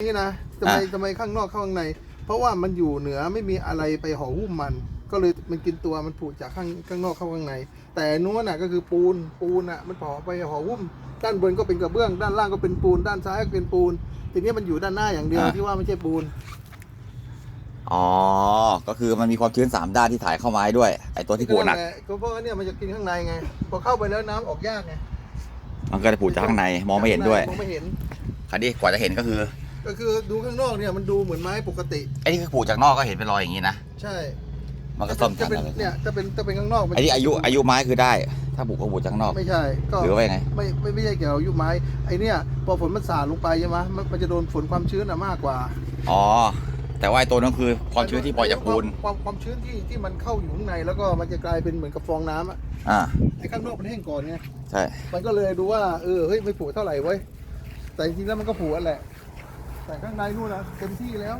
นี่นะทำไมอะทำไมข้างนอกเข้าข้างใน เพราะว่ามันอยู่เหนือไม่มีอะไรไปห่อหุ้มมัน ก็เลยมันกินตัวมันผุจากข้างข้างนอกเข้าข้างใน แต่นู้นน่ะก็คือปูนปูนน่ะมันห่อไปห่อหุ้ม ด้านบนก็เป็นกระเบื้อง ด้านล่างก็เป็นปูน ด้านซ้ายก็เป็นปูน ทีนี้มันอยู่ด้านหน้าอย่างเดียวอะที่ว่าไม่ใช่ปูน อ๋อ ก็คือมันมีความชื้นสามด้านที่ถ่ายเข้ามาให้ด้วยไอตัวที่ผูหนักแหละก็เพราะว่าเนี่ยมันจะกินข้างในไง พอเข้าไปแล้วน้ำออกยากไง มันก็จะผูจากข้างในมองไม่เห็นด้วย มองไม่เห็นคราวนี้กว่าจะเห็นก็คือ ก็คือดูข้างนอกเนี่ยมันดูเหมือนไม้ปกติ ไอ้ที่คือผูจากนอกก็เห็นเป็นรอยอย่างนี้นะ ใช่มันก็ซ่อมจะทันเป็นอะไรเนี่ยจะเป็นจะเป็นข้างนอกมันไอ้ที่อายุอายุไม้คือได้ ถ้าผูกก็ผูจากข้างนอก ไม่ใช่ก็หรือว่ายังไง ไม่ไม่ไม่ใช่เกี่ยวกับอายุไม้ไอเนี่ยพอฝนมันสาดลงไปใช่ไหมมันมันจะโดนฝนความชื้นอะมากกว่า อ๋อ แต่ว่าไอ้ตัวนั้นคือความชื้นที่ปล่อยจากปูนความความชื้นที่ที่มันเข้าอยู่ข้างในแล้วก็มันจะกลายเป็นเหมือนกับฟองน้ำอะอ่า ไอข้างนอกมันแห้งก่อนไงใช่ มันก็เลยดูว่าเออเฮ้ยไม่ผูเท่าไหร่เว้ยแต่จริงๆแล้วมันก็ผูอันแหละ แต่ข้างในนู่นนะเต็มที่แล้ว